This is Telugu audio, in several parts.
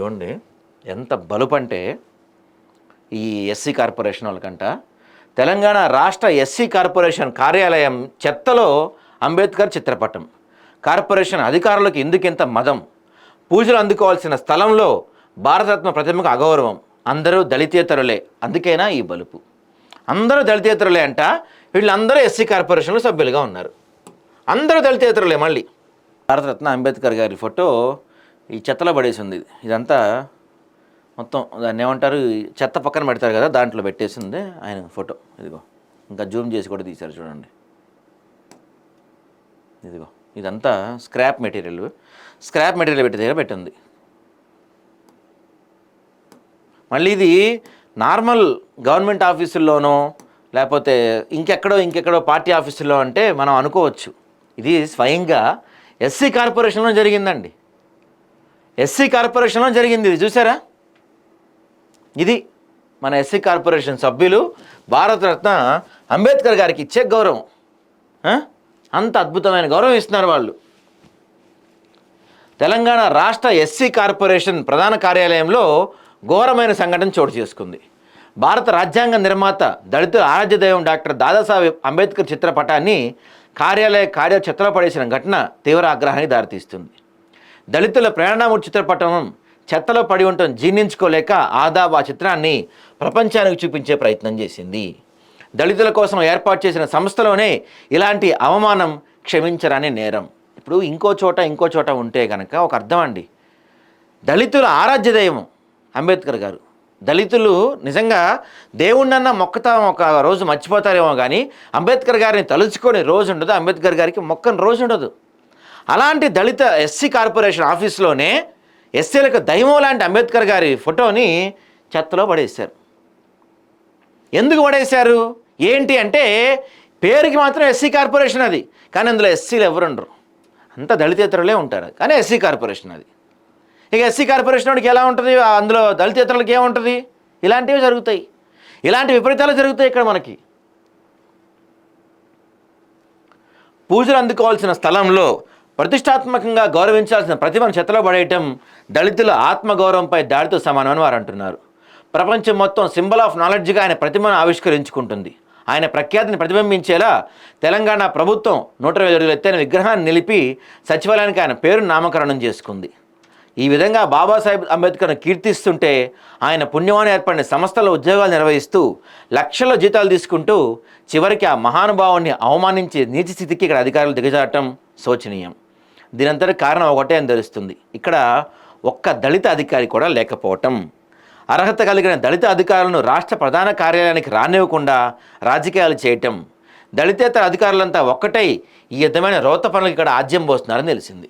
చూడండి ఎంత బలుపు అంటే ఈ ఎస్సీ కార్పొరేషన్ వాళ్ళకంట. తెలంగాణ రాష్ట్ర ఎస్సీ కార్పొరేషన్ కార్యాలయం చెత్తలో అంబేద్కర్ చిత్రపటం. కార్పొరేషన్ అధికారులకు ఎందుకింత మదం. పూజలు అందుకోవాల్సిన స్థలంలో భారతరత్న ప్రతిమకు అగౌరవం. అందరూ దళితేతరులే. అందుకేనా ఈ బలుపు. అందరూ దళితేతరులే అంట. వీళ్ళందరూ ఎస్సీ కార్పొరేషన్లో సభ్యులుగా ఉన్నారు. అందరూ దళితేతరులే మళ్ళీ. భారతరత్న అంబేద్కర్ గారి ఫోటో ఈ చెత్తలో పడేసి ఉంది ఇదంతా మొత్తం దాన్ని ఏమంటారు? ఈ చెత్త పక్కన పెడతారు కదా దాంట్లో పెట్టేసింది ఆయన ఫోటో. ఇదిగో ఇంకా జూమ్ చేసి కూడా తీశారు చూడండి. ఇదిగో ఇదంతా స్క్రాప్ మెటీరియల్. స్క్రాప్ మెటీరియల్ పెట్టి దగ్గర పెట్టింది. మళ్ళీ ఇది నార్మల్ గవర్నమెంట్ ఆఫీసుల్లోనో లేకపోతే ఇంకెక్కడో ఇంకెక్కడో పార్టీ ఆఫీసుల్లో అంటే మనం అనుకోవచ్చు. ఇది స్వయంగా ఎస్సీ కార్పొరేషన్లో జరిగిందండి. ఎస్సీ కార్పొరేషన్లో జరిగింది ఇది చూసారా ఇది మన ఎస్సీ కార్పొరేషన్ సభ్యులు భారతరత్న అంబేద్కర్ గారికి ఇచ్చే గౌరవం. అంత అద్భుతమైన గౌరవం ఇస్తున్నారు వాళ్ళు. తెలంగాణ రాష్ట్ర ఎస్సీ కార్పొరేషన్ ప్రధాన కార్యాలయంలో ఘోరమైన సంఘటన చోటు చేసుకుంది. భారత రాజ్యాంగ నిర్మాత దళిత ఆరాధ్య దైవం డాక్టర్ దాదాసాహెబ్ అంబేద్కర్ చిత్రపటాన్ని కార్యాలయ కార్య చిత్రపడేసిన ఘటన తీవ్ర ఆగ్రహానికి దారితీస్తుంది. దళితుల ప్రేరణమూర్తి చిత్రపటం చెత్తలో పడి ఉండటం జీర్ణించుకోలేక ఆదాబ్ ఆ చిత్రాన్ని ప్రపంచానికి చూపించే ప్రయత్నం చేసింది. దళితుల కోసం ఏర్పాటు చేసిన సంస్థలోనే ఇలాంటి అవమానం క్షమించరని నేరం. ఇప్పుడు ఇంకో చోట ఇంకో చోట ఉంటే కనుక ఒక అర్థం అండి. దళితుల ఆరాధ్య దైవం అంబేద్కర్ గారు. దళితులు నిజంగా దేవుణ్ణన్న మొక్కతా ఒక రోజు మర్చిపోతారేమో కానీ అంబేద్కర్ గారిని తలుచుకొని రోజు ఉండదు అంబేద్కర్ గారికి మొక్కని రోజు ఉండదు. అలాంటి దళిత ఎస్సీ కార్పొరేషన్ ఆఫీస్లోనే ఎస్సీలకు దైవం లాంటి అంబేద్కర్ గారి ఫోటోని చెత్తలో పడేశారు. ఎందుకు పడేశారు? ఏంటి అంటే పేరుకి మాత్రం ఎస్సీ కార్పొరేషన్ అది కానీ అందులో ఎస్సీలు ఎవరు ఉండరు అంతా దళితేతరులే ఉంటారు కానీ ఎస్సీ కార్పొరేషన్ అది. ఇక ఎస్సీ కార్పొరేషన్ వాడికి ఎలా ఉంటుంది? అందులో దళితేతరులకి ఏముంటుంది? ఇలాంటివి జరుగుతాయి. ఇలాంటి విపరీతాలు జరుగుతాయి ఇక్కడ మనకి. పూజలు అందుకోవాల్సిన స్థలంలో ప్రతిష్టాత్మకంగా గౌరవించాల్సిన ప్రతిభను చెత్తలో పడేయటం దళితుల ఆత్మగౌరవంపై దాడితో సమానమని వారు అంటున్నారు. ప్రపంచం మొత్తం సింబల్ ఆఫ్ నాలెడ్జ్గా ఆయన ప్రతిమను ఆవిష్కరించుకుంటుంది. ఆయన ప్రఖ్యాతిని ప్రతిబింబించేలా తెలంగాణ ప్రభుత్వం నూట ఇరవై అడుగుల ఎత్తైన విగ్రహాన్ని నిలిపి సచివాలయానికి ఆయన పేరు నామకరణం చేసుకుంది. ఈ విధంగా బాబాసాహెబ్ అంబేద్కర్ను కీర్తిస్తుంటే ఆయన పుణ్యమాన ఏర్పడిన సంస్థల ఉద్యోగాలు నిర్వహిస్తూ లక్షల జీతాలు తీసుకుంటూ చివరికి ఆ మహానుభావుని అవమానించే నీతి స్థితికి ఇక్కడ అధికారులు దిగజారటం శోచనీయం. దీనంతటి కారణం ఒకటే అని తెలుస్తుంది. ఇక్కడ ఒక్క దళిత అధికారి కూడా లేకపోవటం. అర్హత కలిగిన దళిత అధికారులను రాష్ట్ర ప్రధాన కార్యాలయానికి రానివ్వకుండా రాజకీయాలు చేయటం. దళితేతర అధికారులంతా ఒక్కటై ఈ విధమైన రోత పనులకు ఇక్కడ ఆజ్యం పోస్తున్నారని తెలిసింది.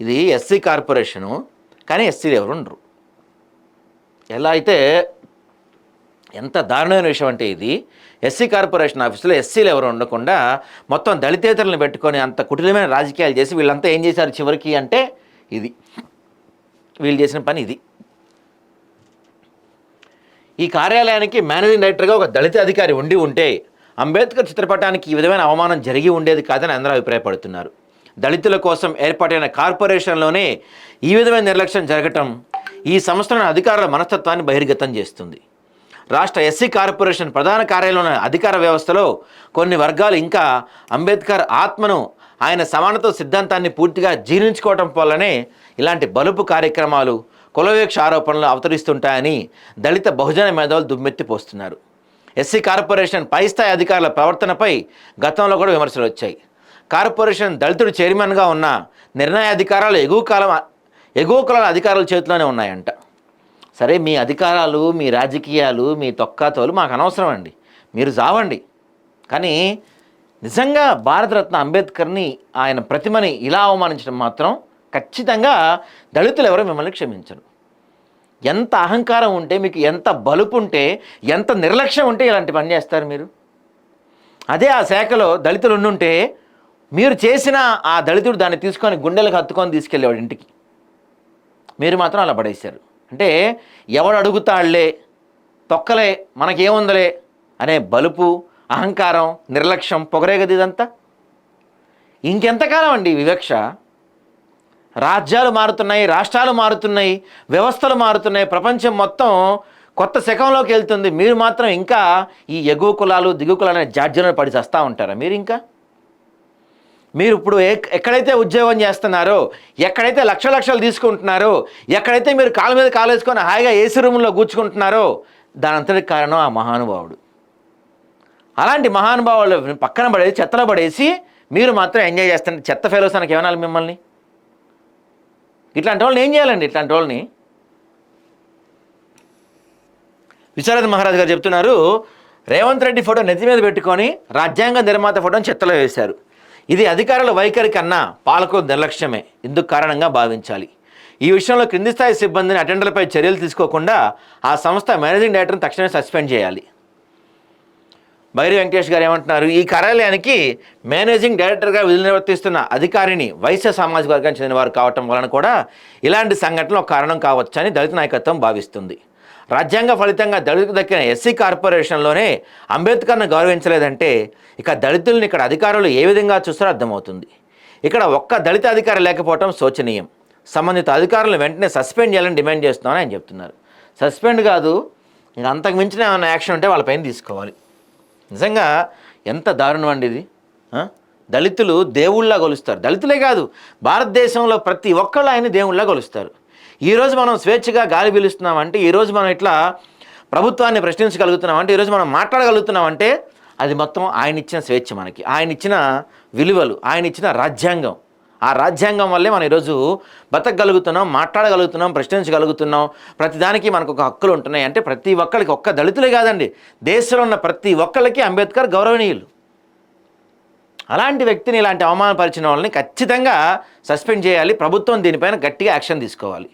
ఇది ఎస్సీ కార్పొరేషను కానీ ఎస్సీలు ఎవరు ఉండరు. ఎలా అయితే ఎంత దారుణమైన విషయం అంటే ఇది ఎస్సీ కార్పొరేషన్ ఆఫీసులో ఎస్సీలు ఎవరు ఉండకుండా మొత్తం దళితేతరులను పెట్టుకొని అంత కుటిలమైన రాజకీయాలు చేసి వీళ్ళంతా ఏం చేశారు చివరికి అంటే ఇది. వీళ్ళు చేసిన పని ఇది. ఈ కార్యాలయానికి మేనేజింగ్ డైరెక్టర్గా ఒక దళిత అధికారి ఉండి ఉంటే అంబేద్కర్ చిత్రపటానికి ఈ విధమైన అవమానం జరిగి ఉండేది కాదని అందరూ అభిప్రాయపడుతున్నారు. దళితుల కోసం ఏర్పాటైన కార్పొరేషన్లోనే ఈ విధమైన నిర్లక్ష్యం జరగటం ఈ సంస్థలను అధికారుల మనస్తత్వాన్ని బహిర్గతం చేస్తుంది. రాష్ట్ర ఎస్సీ కార్పొరేషన్ ప్రధాన కార్యాలయంలోని అధికార వ్యవస్థలో కొన్ని వర్గాలు ఇంకా అంబేద్కర్ ఆత్మను ఆయన సమానత్వ సిద్ధాంతాన్ని పూర్తిగా జీర్ణించుకోవటం వల్లనే ఇలాంటి బలుపు కార్యక్రమాలు కులవేక్ష ఆరోపణలు అవతరిస్తుంటాయని దళిత బహుజన మేధావులు దుమ్మెత్తి పోస్తున్నారు ఎస్సీ కార్పొరేషన్ పై స్థాయి అధికారుల ప్రవర్తనపై గతంలో కూడా విమర్శలు వచ్చాయి. కార్పొరేషన్ దళితుడు చైర్మన్గా ఉన్న నిర్ణయాధికారాలు ఎగువ కాలం ఎగువ కులాల అధికారుల చేతిలోనే ఉన్నాయంట. సరే మీ అధికారాలు మీ రాజకీయాలు మీ తొక్కాతోలు మాకు అనవసరం అండి మీరు జావండి. కానీ నిజంగా భారతరత్న అంబేద్కర్ని ఆయన ప్రతిమని ఇలా అవమానించడం మాత్రం ఖచ్చితంగా దళితులు ఎవరో మిమ్మల్ని క్షమించరు. ఎంత అహంకారం ఉంటే మీకు ఎంత బలుపు ఉంటే ఎంత నిర్లక్ష్యం ఉంటే ఇలాంటి పని చేస్తారు మీరు? అదే ఆ శాఖలో దళితులు ఉండుంటే మీరు చేసిన ఆ దళితుడు దాన్ని తీసుకొని గుండెలకు హత్తుకొని తీసుకెళ్ళేవాడు ఇంటికి. మీరు మాత్రం అలా పడేశారు. అంటే ఎవడు అడుగుతాళ్ళే తొక్కలే మనకేముందలే? అనే బలుపు అహంకారం నిర్లక్ష్యం పొగరే ఇదంతా? ఇంకెంతకాలం అండి వివక్ష? రాజ్యాలు మారుతున్నాయి రాష్ట్రాలు మారుతున్నాయి వ్యవస్థలు మారుతున్నాయి ప్రపంచం మొత్తం కొత్త శకంలోకి వెళ్తుంది. మీరు మాత్రం ఇంకా ఈ ఎగువ కులాలు దిగువ కులాలు అనే జాడ్యంలో పడి చేస్తూ ఉంటారా మీరు ఇంకా? మీరు ఇప్పుడు ఎక్- ఎక్కడైతే ఉద్యోగం చేస్తున్నారో ఎక్కడైతే లక్ష లక్షలు తీసుకుంటున్నారో ఎక్కడైతే మీరు కాళ్ళ మీద కాలు వేసుకొని హాయిగా ఏసీ రూమ్లో కూర్చుకుంటున్నారో దాని కారణం ఆ మహానుభావుడు. అలాంటి మహానుభావులు పక్కన పడేసి చెత్తలో పడేసి మీరు మాత్రం ఎంజాయ్ చేస్తారు చెత్త ఫెలోస్ అనకి ఏమనాలి మిమ్మల్ని? ఇట్లాంటి వాళ్ళని ఏం చేయాలండి ఇట్లాంటి వాళ్ళని? విశారద మహారాజు గారు చెప్తున్నారు రేవంత్ రెడ్డి ఫోటో నెత్తి మీద పెట్టుకొని రాజ్యాంగ నిర్మాత ఫోటోని చెత్తలో వేశారు. ఇది అధికారుల వైఖరి కన్నా పాలకుల నిర్లక్ష్యమే ఇందుకు కారణంగా భావించాలి. ఈ విషయంలో క్రింది స్థాయి సిబ్బందిని అటెండర్లపై చర్యలు తీసుకోకుండా ఆ సంస్థ మేనేజింగ్ డైరెక్టర్ని తక్షణమే సస్పెండ్ చేయాలి. బైరి వెంకటేష్ గారు ఏమంటున్నారు? ఈ కార్యాలయానికి మేనేజింగ్ డైరెక్టర్గా విధులు నిర్వర్తిస్తున్న అధికారిని వైశ్య సామాజిక వర్గానికి చెందిన వారు కావటం వలన కూడా ఇలాంటి సంఘటనలు ఒక కారణం కావచ్చని దళిత నాయకత్వం భావిస్తుంది. రాజ్యాంగ ఫలితంగా దళితులకు దక్కిన ఎస్సీ కార్పొరేషన్లోనే అంబేద్కర్ను గౌరవించలేదంటే ఇక దళితుల్ని ఇక్కడ అధికారులు ఏ విధంగా చూస్తారో అర్థమవుతుంది. ఇక్కడ ఒక్క దళిత అధికారి లేకపోవడం శోచనీయం. సంబంధిత అధికారులను వెంటనే సస్పెండ్ చేయాలని డిమాండ్ చేస్తున్నామని ఆయన చెప్తున్నారు. సస్పెండ్ కాదు ఇంకా అంతకు మించిన ఏమైనా యాక్షన్ ఉంటే వాళ్ళపైన తీసుకోవాలి. నిజంగా ఎంత దారుణం అండి ఇది? దళితులు దేవుళ్ళ కొలుస్తారు దళితులే కాదు భారతదేశంలో ప్రతి ఒక్కళ్ళు ఆయన దేవుళ్ళ కొలుస్తారు ఈరోజు మనం స్వేచ్ఛగా గాలి పీలుస్తున్నామంటే ఈరోజు మనం ఇట్లా ప్రభుత్వాన్ని ప్రశ్నించగలుగుతున్నామంటే ఈరోజు మనం మాట్లాడగలుగుతున్నామంటే అది మొత్తం ఆయన ఇచ్చిన స్వేచ్ఛ మనకి. ఆయన ఇచ్చిన విలువలు ఆయన ఇచ్చిన రాజ్యాంగం. ఆ రాజ్యాంగం వల్లే మనం ఈరోజు బతకగలుగుతున్నాం మాట్లాడగలుగుతున్నాం ప్రశ్నించగలుగుతున్నాం. ప్రతిదానికి మనకు ఒక హక్కులు ఉంటున్నాయి. అంటే ప్రతి ఒక్కరికి ఒక్క దళితులే కాదండి దేశంలో ఉన్న ప్రతి ఒక్కరికి అంబేద్కర్ గౌరవనీయులు. అలాంటి వ్యక్తిని ఇలాంటి అవమానపరిచిన వాళ్ళని ఖచ్చితంగా సస్పెండ్ చేయాలి. ప్రభుత్వం దీనిపైన గట్టిగా యాక్షన్ తీసుకోవాలి.